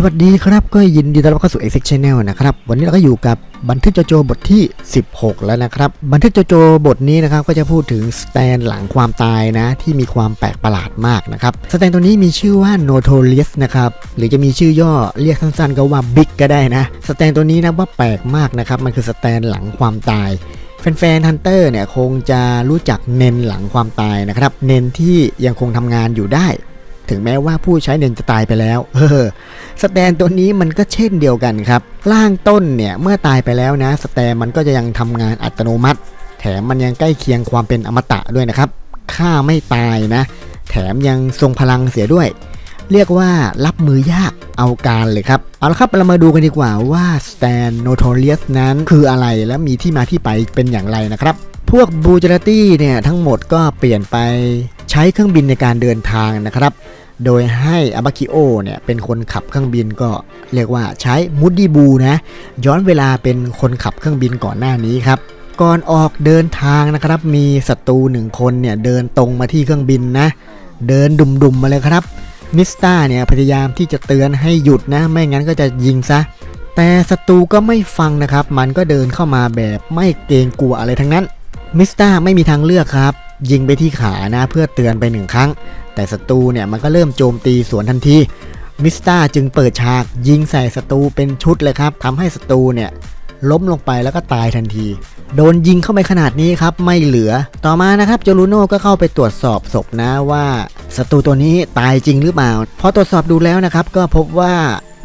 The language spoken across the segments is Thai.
สวัสดีครับ ก็ยินดีต้อนรับเข้าสู่ Exec Channel นะครับ วันนี้เราก็อยู่กับบันทึกโจโจบทที่ 16 แล้วนะครับ บันทึกโจโจบทนี้นะครับก็จะพูดถึงสแตนหลังความตายนะ ที่มีความแปลกประหลาดมากนะครับ สแตนตัวนี้มีชื่อว่า Notorious นะครับ หรือจะมีชื่อย่อเรียกสั้นๆ ก็ว่า Big ก็ได้นะ สแตนตัวนี้นะว่าแปลกมากนะครับ มันคือสแตนหลังความตายแฟนๆฮันเตอร์เนี่ยคงจะรู้จักเนนหลังความตายนะครับ เนนที่ยังคงทำงานอยู่ได้ ถึงแม้ว่าผู้ใช้เนนจะตายไปแล้ว เออ สแตนตัวนี้มันก็เช่นเดียวกันครับ ล่างต้นเนี่ยเมื่อตายไปแล้วนะ สแตนมันก็จะยังทำงานอัตโนมัติ แถมมันยังใกล้เคียงความเป็นอมตะด้วยนะครับฆ่าไม่ตายนะ แถมยังทรงพลังเสียด้วย เรียกว่ารับมือยากเอาการเลยครับ เอาละครับเรามาดูกันดีกว่าว่า Stan Notorious นั้นคืออะไรและมีที่มาที่ไปเป็นอย่างไรนะครับ พวกบูจ r รตี้เนี่ยทั้งหมดก็เปลี่ยนไปใช้เครื่องบินในการเดินทางนะครับ โดยให้อาบาคิโอเนี่ยเป็นคนขับเครื่องบินก็เรียกว่าใช้มูดดี้บูนะย้อนเวลาเป็นคนขับเครื่องบินก่อนหน้านี้ครับก่อนออกเดินทางนะครับมีศัตรูหนึ่งคนเนี่ยเดินตรงมาที่เครื่องบินนะเดินดุมๆมาเลยครับมิสตาเนี่ยพยายามที่จะเตือนให้หยุดนะ ไม่งั้นก็จะยิงซะ แต่ศัตรูก็ไม่ฟังนะครับ มันก็เดินเข้ามาแบบไม่เกรงกลัวอะไรทั้งนั้นมิสตาไม่มีทางเลือกครับ ยิงไปที่ขานะเพื่อเตือนไปหนึ่งครั้ง แต่ศัตรูเนี่ยมันก็เริ่มโจมตีสวนทันที มิสตาจึงเปิดฉากยิงใส่ศัตรูเป็นชุดเลยครับทำให้ศัตรูเนี่ยล้มลงไปแล้วก็ตายทันที โดนยิงเข้าไปขนาดนี้ครับไม่เหลือ ต่อมานะครับโจลูโน่ก็เข้าไปตรวจสอบศพนะว่าศัตรูตัวนี้ตายจริงหรือเปล่า พอตรวจสอบดูแล้วนะครับก็พบว่า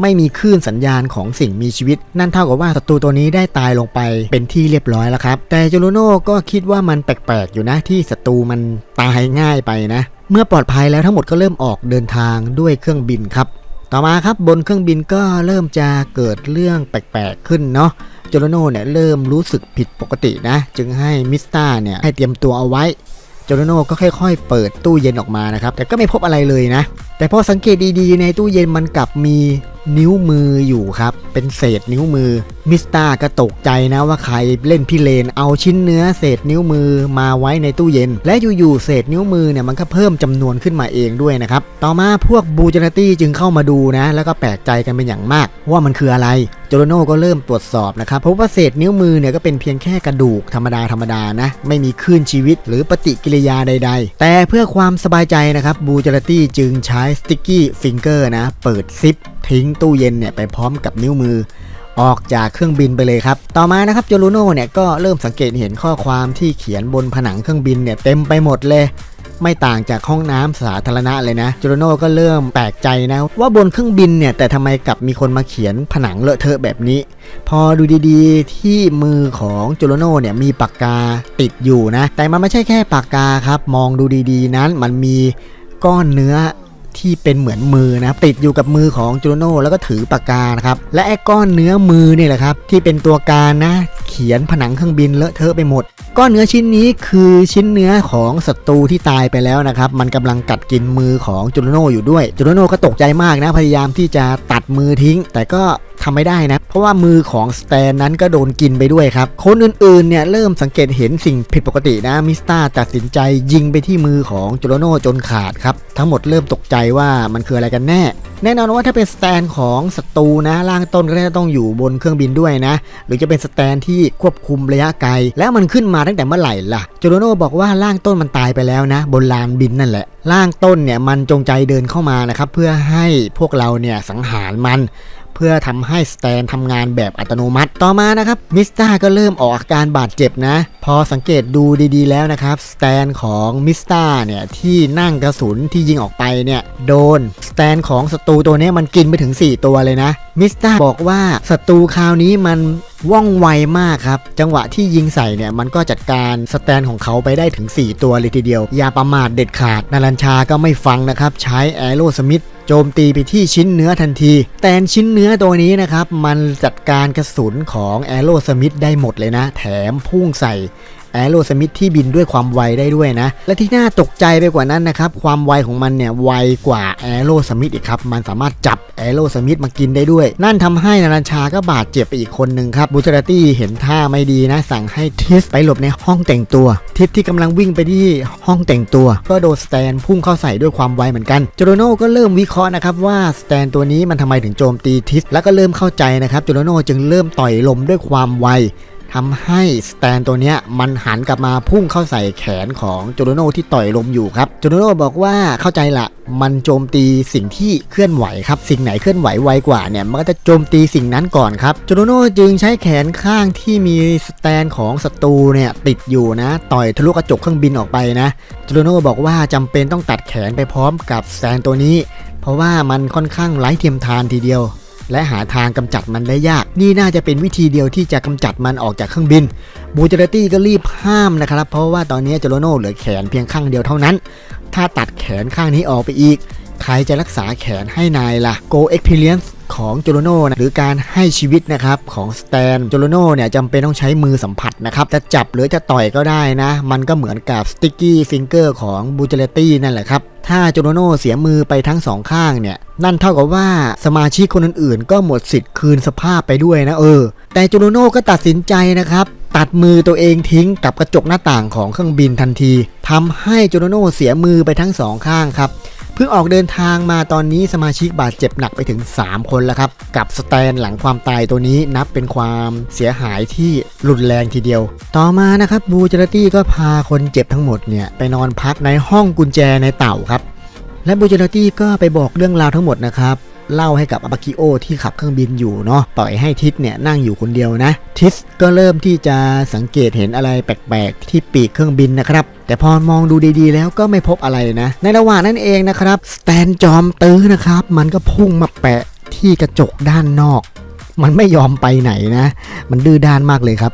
ไม่มีคลื่นสัญญาณของสิ่งมีชีวิต นั่นเท่ากับว่าศัตรูตัวนี้ได้ตายลงไปเป็นที่เรียบร้อยแล้วครับ แต่จูโน่ก็คิดว่ามันแปลกๆอยู่นะที่ศัตรูมันตายง่ายไปนะ เมื่อปลอดภัยแล้วทั้งหมดก็เริ่มออกเดินทางด้วยเครื่องบินครับ ต่อมาครับบนเครื่องบินก็เริ่มจะเกิดเรื่องแปลกๆขึ้นเนาะจโรโน่เนี่ยเริ่มรู้สึกผิดปกตินะ จึงให้มิสตาเนี่ยให้เตรียมตัวเอาไว้จโรโน่ก็ค่อยๆ เปิดตู้เย็นออกมานะครับ แต่ก็ไม่พบอะไรเลยนะแต่พอสังเกตดีๆ ในตู้เย็นมันกลับมีนิ้วมืออยู่ครับ เป็นเศษนิ้วมือ มิสตาก็ตกใจนะว่าใครเล่นพิเรนเอาชิ้นเนื้อเศษนิ้วมือมาไว้ในตู้เย็น และอยู่ๆเศษนิ้วมือเนี่ยมันก็เพิ่มจำนวนขึ้นมาเองด้วยนะครับ ต่อมาพวกบูจ r รตี้จึงเข้ามาดูนะ แล้วก็แปลกใจกันเป็นอย่างมาก ว่ามันคืออะไรโจโรโน่ก็เริ่มตรวจสอบนะครับพบว่าเศษนิ้วมือเนี่ยก็เป็นเพียงแค่กระดูกธรรมดาธรรมดานะ ไม่มีคลื่นชีวิตหรือปฏิกิริยาใด ๆ แต่เพื่อความสบายใจนะครับบูจ r รตี้จึงใช้สติ๊กกี้ฟิงเกอร์นะ เปิดซิปทิ้งตู้เย็นเนี่ยไปพร้อมกับนิ้วมือ ออกจากเครื่องบินไปเลยครับ ต่อมานะครับโจลูโน่เนี่ยก็เริ่มสังเกตเห็นข้อความที่เขียนบนผนังเครื่องบินเนี่ยเต็มไปหมดเลย ไม่ต่างจากห้องน้ำสาธารณะเลยนะโจโรโน่ก็เริ่มแปลกใจนะว่าบนเครื่องบินเนี่ยแต่ทำไมกลับมีคนมาเขียนผนังเลอะเทอะแบบนี้ พอดูดีๆ ที่มือของโจโรโน่เนี่ยมีปากกาติดอยู่นะ แต่มันไม่ใช่แค่ปากกาครับ มองดูดีๆ นั้นมันมีก้อนเนื้อ ที่เป็นเหมือนมือนะครับติดอยู่กับมือของจูโน่แล้วก็ถือปากกานะครับและไอ้ก้อนเนื้อมือนี่แหละครับที่เป็นตัวการนะเขียนผนังเครื่องบินเลอะเทอะไปหมด ก้อนเนื้อชิ้นนี้คือชิ้นเนื้อของศัตรูที่ตายไปแล้วนะครับมันกำลังกัดกินมือของจูโน่อยู่ด้วยจูโน่ก็ตกใจมากนะพยายามที่จะตัดมือทิ้ง แต่ก็ ทำไม่ได้นะ เพราะว่ามือของสแตนนั้นก็โดนกินไปด้วยครับ คนอื่นๆเนี่ยเริ่มสังเกตเห็นสิ่งผิดปกตินะมิสตาตัดสินใจยิงไปที่มือของจูโนจนขาดครับ ทั้งหมดเริ่มตกใจว่ามันคืออะไรกันแน่ แน่นอนว่าถ้าเป็นสแตนของศัตรูนะล่างต้นก็จะต้องอยู่บนเครื่องบินด้วยนะ หรือจะเป็นสแตนที่ควบคุมระยะไกล แล้วมันขึ้นมาตั้งแต่เมื่อไหร่ล่ะจูโนบอกว่าล่างต้นมันตายไปแล้วนะ บนลานบินนั่นแหละล่างต้นเนี่ยมันจงใจเดินเข้ามานะครับเพื่อให้พวกเราเนี่ยสังหารมัน เพื่อทำให้สแตนทำงานแบบอัตโนมัติต่อมานะครับมิสตาก็เริ่มออกอาการบาดเจ็บนะ พอสังเกตดูดีๆแล้วนะครับสแตนของมิสตาเนี่ยที่นั่งกระสุนที่ยิงออกไปเนี่ยโดนสแตนของศัตรูตัวนี้มันกินไปถึง 4 ตัวเลยนะมิสตาบอกว่าศัตรูคราวนี้มันว่องไวมากครับ จังหวะที่ยิงใส่เนี่ยมันก็จัดการสแตนของเขาไปได้ถึง 4 ตัวเลยทีเดียว อย่าประมาทเด็ดขาดนารัญชาก็ไม่ฟังนะครับ ใช้แอโรสมิธ โจมตีไปที่ชิ้นเนื้อทันที แต่ชิ้นเนื้อตัวนี้นะครับ มันจัดการกระสุนของแอโรสมิธได้หมดเลยนะ แถมพุ่งใส่ แอโรสมิธที่บินด้วยความไวได้ด้วยนะ และที่น่าตกใจไปกว่านั้นนะครับ ความไวของมันเนี่ยไวกว่าแอโรสมิธอีกครับ มันสามารถจับแอโรสมิธมากินได้ด้วย นั่นทำให้นารัญชาก็บาดเจ็บไปอีกคนหนึ่งครับบูเจอร์ตี้เห็นท่าไม่ดีนะ สั่งให้ทิสไปหลบในห้องแต่งตัว ทิสที่กำลังวิ่งไปที่ห้องแต่งตัวก็โดนสแตนพุ่งเข้าใส่ด้วยความไวเหมือนกันโจโรโน่ก็เริ่มวิเคราะห์นะครับว่าสแตนตัวนี้มันทำไมถึงโจมตีทิสแล้วก็เริ่มเข้าใจนะครับโจโรโน่จึงเริ่มต่อยลมด้วยความไว ทำให้สแตนตัวเนี้ยมันหันกลับมาพุ่งเข้าใส่แขนของโจโรโน่ที่ต่อยลมอยู่ครับโจโรโน่บอกว่าเข้าใจละมันโจมตีสิ่งที่เคลื่อนไหวครับ สิ่งไหนเคลื่อนไหวไวกว่าเนี่ยมันก็จะโจมตีสิ่งนั้นก่อนครับโจโรโน่จึงใช้แขนข้างที่มีสแตนของศัตรูเนี่ยติดอยู่นะ ต่อยทะลุกระจกเครื่องบินออกไปนะโจโรโน่บอกว่าจำเป็นต้องตัดแขนไปพร้อมกับสแตนตัวนี้ เพราะว่ามันค่อนข้างไร้เทียมทานทีเดียว และหาทางกำจัดมันได้ยาก นี่น่าจะเป็นวิธีเดียวที่จะกำจัดมันออกจากเครื่องบินบูเจเรตี้ก็รีบห้ามนะครับ เพราะว่าตอนนี้เจโรโน่เหลือแขนเพียงข้างเดียวเท่านั้น ถ้าตัดแขนข้างนี้ออกไปอีก ใครจะรักษาแขนให้นายล่ะ Go Experience ของโจโรโน่นะหรือการให้ชีวิตนะครับของสแตนโจโรโน่เนี่ยจำเป็นต้องใช้มือสัมผัสนะครับ จะจับหรือจะต่อยก็ได้นะ มันก็เหมือนกับ Sticky Finger ของบูเจเรตี้นั่นแหละครับ ถ้าโจโรโน่เสียมือไปทั้งสองข้างเนี่ย นั่นเท่ากับว่าสมาชิกคนอื่นๆ ก็หมดสิทธิ์คืนสภาพไปด้วยนะเออ แต่โจโรโน่ก็ตัดสินใจนะครับตัดมือตัวเองทิ้งกับกระจกหน้าต่างของเครื่องบินทันทีทำให้โจโรโน่เสียมือไปทั้งสองข้างครับ เพิ่งออกเดินทางมาตอนนี้สมาชิกบาดเจ็บหนักไปถึง 3 คนแล้วครับ กับสแตนหลังความตายตัวนี้นับเป็นความเสียหายที่รุนแรงทีเดียว ต่อมานะครับบูเจอร์ตี้ก็พาคนเจ็บทั้งหมดเนี่ยไปนอนพักในห้องกุญแจในเต่าครับ และบูเจอร์ตี้ก็ไปบอกเรื่องราวทั้งหมดนะครับ เล่าให้กับอาบากิโอที่ขับเครื่องบินอยู่เนาะปล่อยให้ทิสเนี่ยนั่งอยู่คนเดียวนะ ทิสก็เริ่มที่จะสังเกตเห็นอะไรแปลกๆ ที่ปีกเครื่องบินนะครับ แต่พอมองดูดีๆ แล้วก็ไม่พบอะไรนะ ในระหว่างนั้นเองนะครับสแตนจอมตื้อนะครับ มันก็พุ่งมาแปะที่กระจกด้านนอก มันไม่ยอมไปไหนนะ มันดื้อด้านมากเลยครับ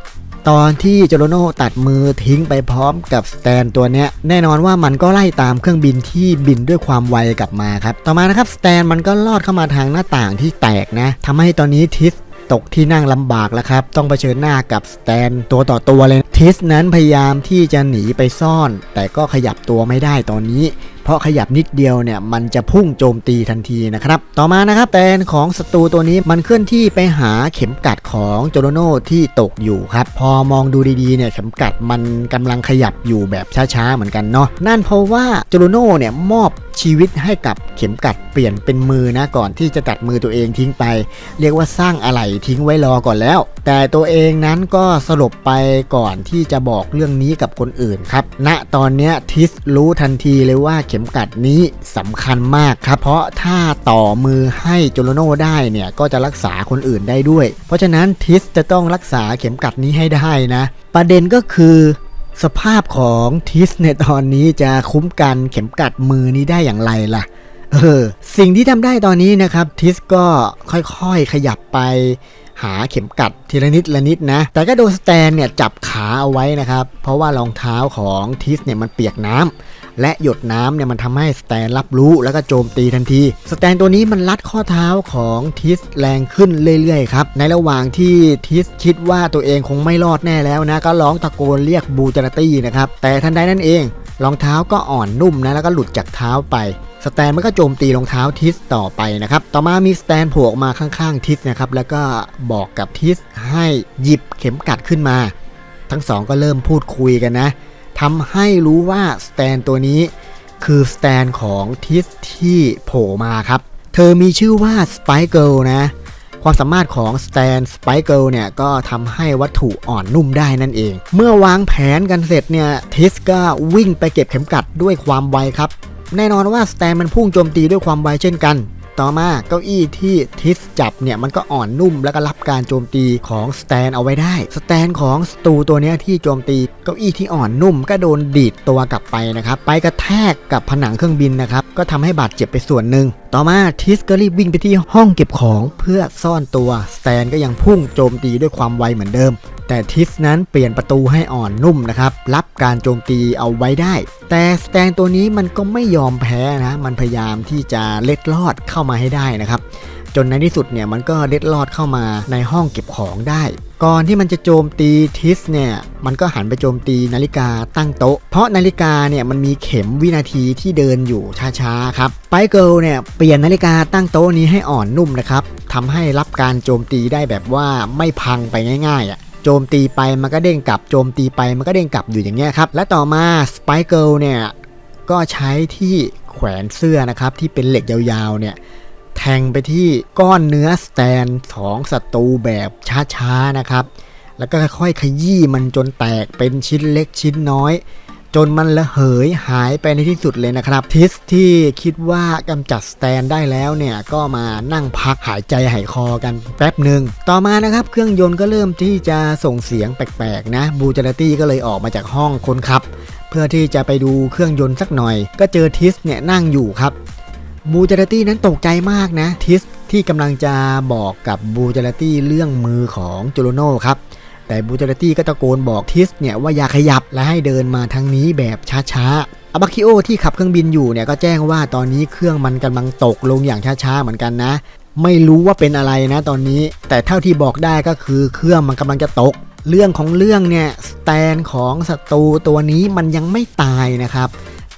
ตอนที่โจโรโนตัดมือทิ้งไปพร้อมกับสแตนตัวเนี้ยแน่นอนว่ามันก็ไล่ตามเครื่องบินที่บินด้วยความไวกลับมาครับ ต่อมานะครับสแตนมันก็ลอดเข้ามาทางหน้าต่างที่แตกนะทำให้ตอนนี้ทิสตกที่นั่งลำบากแล้วครับ ต้องเผชิญหน้ากับสแตนตัวต่อตัวเลย ทิสนั้นพยายามที่จะหนีไปซ่อน แต่ก็ขยับตัวไม่ได้ตอนนี้ ราะขยับนิดเดียวเนี่ยมันจะพุ่งโจมตีทันทีนะครับ ต่อมานะครับแตนของศัตรูตัวนี้มันเคลื่อนที่ไปหาเข็มกัดของโจโรโน่ที่ตกอยู่ครับ พอมองดูดีๆเนี่ยเข็มกัดมันกำลังขยับอยู่แบบช้าๆเหมือนกันเนาะนั่นเพราะว่าโจโรโน่เนี่ยมอบ ชีวิตให้กับเข็มกัดเปลี่ยนเป็นมือนะก่อนที่จะตัดมือตัวเองทิ้งไป เรียกว่าสร้างอะไหล่ทิ้งไว้รอก่อนแล้ว แต่ตัวเองนั้นก็สลบไปก่อนที่จะบอกเรื่องนี้กับคนอื่นครับณตอนนี้ทิสรู้ทันทีเลยว่าเข็มกัดนี้สำคัญมากครับ เพราะถ้าต่อมือให้โจโรโนได้เนี่ยก็จะรักษาคนอื่นได้ด้วย เพราะฉะนั้นทิสจะต้องรักษาเข็มกัดนี้ให้ได้นะ ประเด็นก็คือ สภาพของทิสในตอนนี้จะคุ้มกันเข็มกัดมือนี้ได้อย่างไรล่ะ เออ สิ่งที่ทำได้ตอนนี้นะครับ ทิสก็ค่อยๆขยับไป หาเข็มกัดทีละนิดละนิดนะ แต่ก็โดนสแตนเนี่ยจับขาเอาไว้นะครับ เพราะว่ารองเท้าของทิสเนี่ยมันเปียกน้ำและหยดน้ำเนี่ยมันทำให้สแตนรับรู้แล้วก็โจมตีทันที สแตนตัวนี้มันลัดข้อเท้าของทิสแรงขึ้นเรื่อยๆครับ ในระหว่างที่ทิสคิดว่าตัวเองคงไม่รอดแน่แล้วนะ ก็ร้องตะโกนเรียกบูจาราตี้นะครับ แต่ทันใดนั่นเองรองเท้าก็อ่อนนุ่มนะแล้วก็หลุดจากเท้าไป สแตนมันก็โจมตีรองเท้าทิสต่อไปนะครับ ต่อมามีสแตนโผล่ออกมาข้างๆทิสนะครับ แล้วก็บอกกับทิสให้หยิบเข็มกัดขึ้นมา ทั้งสองก็เริ่มพูดคุยกันนะทำให้รู้ว่าสแตนตัวนี้คือสแตนของทิสที่โผล่มาครับ เธอมีชื่อว่าสไปเกิลนะ ความสามารถของสแตนสไปเกิลเนี่ยก็ทำให้วัตถุอ่อนนุ่มได้นั่นเอง เมื่อวางแผนกันเสร็จเนี่ยทิสก็วิ่งไปเก็บเข็มกัดด้วยความไวครับ แน่นอนว่าสแตนมันพุ่งโจมตีด้วยความไวเช่นกัน ต่อมาเก้าอี้ที่ทิสจับเนี่ยมันก็อ่อนนุ่มแล้วก็รับการโจมตีของสแตนเอาไว้ได้ สแตนของสตูตัวนี้ที่โจมตีเก้าอี้ที่อ่อนนุ่มก็โดนดีดตัวกลับไปนะครับ ไปกระแทกกับผนังเครื่องบินนะครับ ก็ทำให้บาดเจ็บไปส่วนหนึ่งต่อมาทิสก็รีบวิ่งไปที่ห้องเก็บของเพื่อซ่อนตัว สแตนก็ยังพุ่งโจมตีด้วยความไวเหมือนเดิม แต่ทิสนั้นเปลี่ยนประตูให้อ่อนนุ่มนะครับ รับการโจมตีเอาไว้ได้ แต่สแตนตัวนี้มันก็ไม่ยอมแพ้นะ มันพยายามที่จะเล็ดลอดเข้ามาให้ได้นะครับจนในที่สุดเนี่ยมันก็เล็ดลอดเข้ามาในห้องเก็บของได้ ก่อนที่มันจะโจมตีทิสเนี่ยมันก็หันไปโจมตีนาฬิกาตั้งโต๊ะ เพราะนาฬิกาเนี่ยมันมีเข็มวินาทีที่เดินอยู่ช้าๆครับไปเกิลเนี่ยเปลี่ยนนาฬิกาตั้งโต๊ะนี้ให้อ่อนนุ่มนะครับทำให้รับการโจมตีได้แบบว่าไม่พังไปง่ายๆอะ โจมตีไปมันก็เด้งกลับโจมตีไปมันก็เด้งกลับอยู่อย่างเงี้ยครับ และต่อมาสไปเกิลเนี่ยก็ใช้ที่แขวนเสื้อนะครับที่เป็นเหล็กยาวๆเนี่ยแทงไปที่ก้อนเนื้อสแตนของศัตรูแบบช้าๆนะครับ แล้วก็ค่อยๆขยี้มันจนแตกเป็นชิ้นเล็กชิ้นน้อย จนมันระเหยหายไปในที่สุดเลยนะครับ ทิสที่คิดว่ากำจัดสแตนได้แล้วเนี่ยก็มานั่งพักหายใจหายคอกันแป๊บหนึ่งต่อมานะครับเครื่องยนต์ก็เริ่มที่จะส่งเสียงแปลกๆนะบูจาร์ตี้ก็เลยออกมาจากห้องคนขับ เพื่อที่จะไปดูเครื่องยนต์สักหน่อย ก็เจอทิสเนี่ยนั่งอยู่ครับบูจาร์ตี้นั้นตกใจมากนะทิสที่กำลังจะบอกกับบูจาร์ตี้เรื่องมือของโจโรโน่ครับ แต่บูเจาร์ตี้ก็ตะโกนบอกทิสเนี่ยว่าอย่าขยับและให้เดินมาทางนี้แบบช้าๆอาบาคิโอที่ขับเครื่องบินอยู่เนี่ยก็แจ้งว่าตอนนี้เครื่องมันกำลังตกลงอย่างช้าๆเหมือนกันนะ ไม่รู้ว่าเป็นอะไรนะตอนนี้ แต่เท่าที่บอกได้ก็คือเครื่องมันกำลังจะตก เรื่องของเรื่องเนี่ยสแตนของศัตรูตัวนี้มันยังไม่ตายนะครับ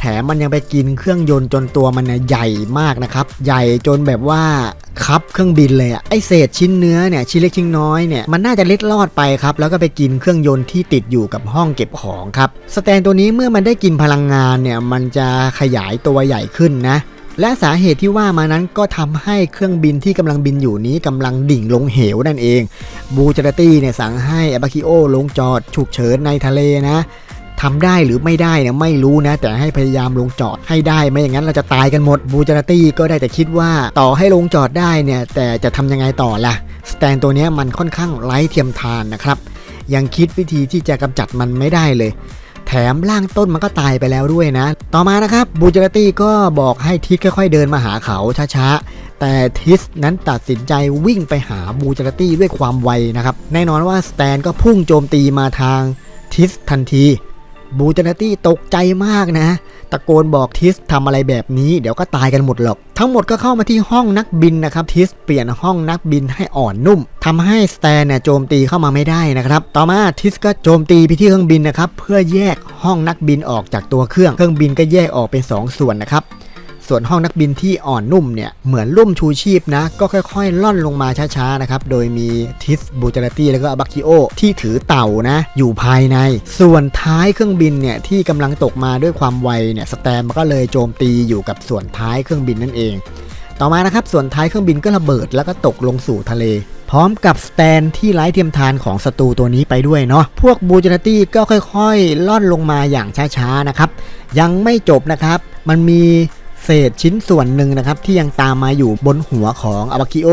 แถมมันยังไปกินเครื่องยนต์จนตัวมันเนี่ยใหญ่มากนะครับ ใหญ่จนแบบว่าคับเครื่องบินเลยอะไอเศษชิ้นเนื้อเนี่ยชิ้นเล็กชิ้นน้อยเนี่ยมันน่าจะเล็ดลอดไปครับ แล้วก็ไปกินเครื่องยนต์ที่ติดอยู่กับห้องเก็บของครับสแตนตัวนี้เมื่อมันได้กินพลังงานเนี่ยมันจะขยายตัวใหญ่ขึ้นนะและสาเหตุที่ว่ามานั้นก็ทำให้เครื่องบินที่กำลังบินอยู่นี้กำลังดิ่งลงเหวนั่นเอง บูจารตี้เนี่ยสั่งให้อาบาคิโอลงจอดฉุกเฉินในทะเลนะ ทำได้หรือไม่ได้นี่ยไม่รู้นะ แต่ให้พยายามลงจอดให้ได้ไม่อย่างนั้นเราจะตายกันหมดบูจาร์ตี้ก็ได้แต่คิดว่าต่อให้ลงจอดได้เนี่ยแต่จะทำยังไงต่อล่ะสแตนตัวนี้มันค่อนข้างไร้เทียมทานนะครับ ยังคิดวิธีที่จะกำจัดมันไม่ได้เลยแถมร่างต้นมันก็ตายไปแล้วด้วยนะ ต่อมานะครับบูจาร์ตี้ก็บอกให้ทิศค่อยๆเดินมาหาเขาช้าๆ แต่ทิสนั้นตัดสินใจวิ่งไปหาบูจาร์ตี้ด้วยความไวนะครับ แน่นอนว่าสแตนก็พุ่งโจมตีมาทางทิสทันที บูจาร์ตี้ตกใจมากนะ ตะโกนบอกทิสทำอะไรแบบนี้เดี๋ยวก็ตายกันหมดหรอก ทั้งหมดก็เข้ามาที่ห้องนักบินนะครับ ทิสเปลี่ยนห้องนักบินให้อ่อนนุ่มทำให้สแตนเนี่ยโจมตีเข้ามาไม่ได้นะครับ ต่อมาทิสก็โจมตีไปที่เครื่องบินนะครับ เพื่อแยกห้องนักบินออกจากตัวเครื่อง เครื่องบินก็แยกออกเป็นสองส่วนนะครับ ส่วนห้องนักบินที่อ่อนนุ่มเนี่ยเหมือนลุ่มชูชีพนะ ก็ค่อยๆ ล่อนลงมาช้าๆนะครับโดยมีทิสบูจาร์ตี้แล้วก็อบัคิโอที่ถือเต่านะ อยู่ภายใน ส่วนท้ายเครื่องบินเนี่ยที่กำลังตกมาด้วยความไวเนี่ยสแตมมันก็เลยโจมตีอยู่กับส่วนท้ายเครื่องบินนั่นเอง ต่อมานะครับส่วนท้ายเครื่องบินก็ระเบิดแล้วก็ตกลงสู่ทะเลพร้อมกับสแตนที่ไร้เทียมทานของศัตรูตัวนี้ไปด้วยเนาะ พวกบูจาร์ตี้ก็ค่อยๆ ล่อนลงมาอย่างช้าๆนะครับ ยังไม่จบนะครับ มันมี เศษชิ้นส่วนหนึ่งนะครับที่ยังตามมาอยู่บนหัวของอาบาคิโอ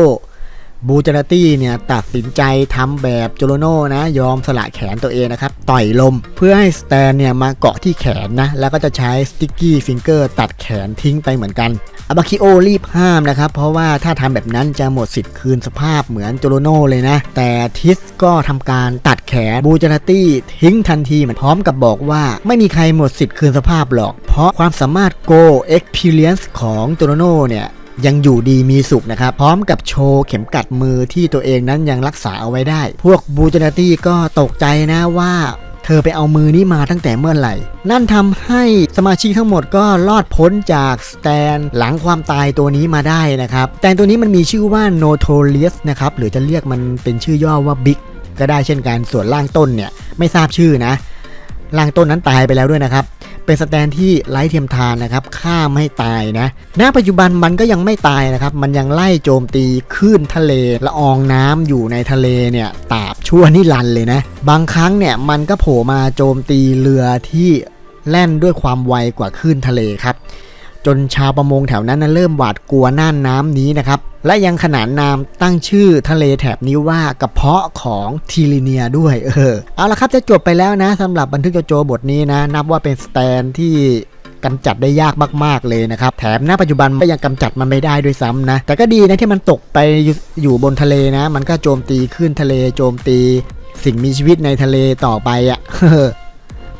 บูจาร์ตี้เนี่ยตัดสินใจทำแบบโจโรโน่นะยอมสละแขนตัวเองนะครับ ต่อยลมเพื่อให้สแตนเนี่ยมาเกาะที่แขนนะ แล้วก็จะใช้สติ๊กกี้ฟิงเกอร์ตัดแขนทิ้งไปเหมือนกันอาบาคิโอรีบห้ามนะครับ เพราะว่าถ้าทำแบบนั้นจะหมดสิทธิ์คืนสภาพเหมือนโจโรโน่เลยนะ แต่ทิสก็ทำการตัดแขนบูจาร์ตี้ทิ้งทันทีเหมือนพร้อมกับบอกว่า ไม่มีใครหมดสิทธิ์คืนสภาพหรอก เพราะความสามารถ Go Experience ของโจโรโน่เนี่ย ยังอยู่ดีมีสุขนะครับ พร้อมกับโชว์เข็มกัดมือที่ตัวเองนั้นยังรักษาเอาไว้ได้ พวกบูจนาร์ตี้ก็ตกใจนะว่าเธอไปเอามือนี้มาตั้งแต่เมื่อไหร่ นั่นทำให้สมาชิกทั้งหมดก็รอดพ้นจากสแตนหลังความตายตัวนี้มาได้นะครับ แตนตัวนี้มันมีชื่อว่า Notorious นะครับ หรือจะเรียกมันเป็นชื่อย่อว่า Big ก็ได้เช่นกัน ส่วนล่างต้นเนี่ย ไม่ทราบชื่อนะ ล่างต้นนั้นตายไปแล้วด้วยนะครับ เป็นสแตนที่ไร้เทียมทานนะครับฆ่าไม่ตายนะณปัจจุบันมันก็ยังไม่ตายนะครับ มันยังไล่โจมตีคลื่นทะเลละอองน้ำอยู่ในทะเลเนี่ยตาบชั่วนิรันเลยนะ บางครั้งเนี่ยมันก็โผล่มาโจมตีเรือที่แล่นด้วยความไวกว่าคลื่นทะเลครับ จนชาวประมงแถวนั้นเริ่มหวาดกลัวน่านน้ำนี้นะครับ และยังขนานนามตั้งชื่อทะเลแถบนี้ว่ากระเพาะของทีลิเนียด้วย เออ เอาละครับจะจบไปแล้วนะสำหรับบันทึกโจโจบทนี้นะ นับว่าเป็นสแตนที่กำจัดได้ยากมาก ๆ เลยนะครับ แถมณปัจจุบันก็ยังกำจัดมันไม่ได้ด้วยซ้ำนะ แต่ก็ดีนะที่มันตกไปอยู่บนทะเลนะ มันก็โจมตีขึ้นทะเลโจมตี สิ่งมีชีวิตในทะเลต่อไปอะ่ะ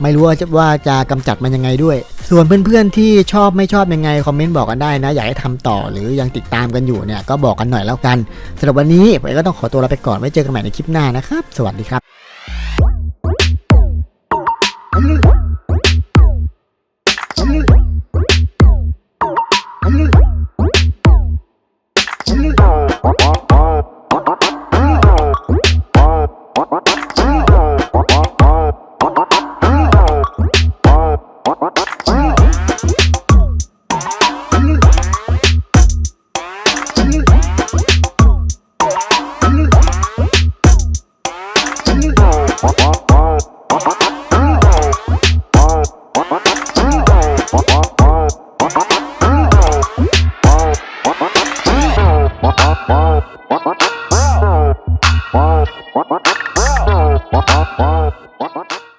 ไม่รู้ว่าจะว่าจะกำจัดมันยังไงด้วย ส่วนเพื่อนๆที่ชอบไม่ชอบยังไงคอมเมนต์บอกกันได้นะ อยากให้ทำต่อหรือยังติดตามกันอยู่เนี่ยก็บอกกันหน่อยแล้วกันสำหรับวันนี้ผมก็ต้องขอตัวลาไปก่อนไว้เจอกันใหม่ในคลิปหน้านะครับ สวัสดีครับ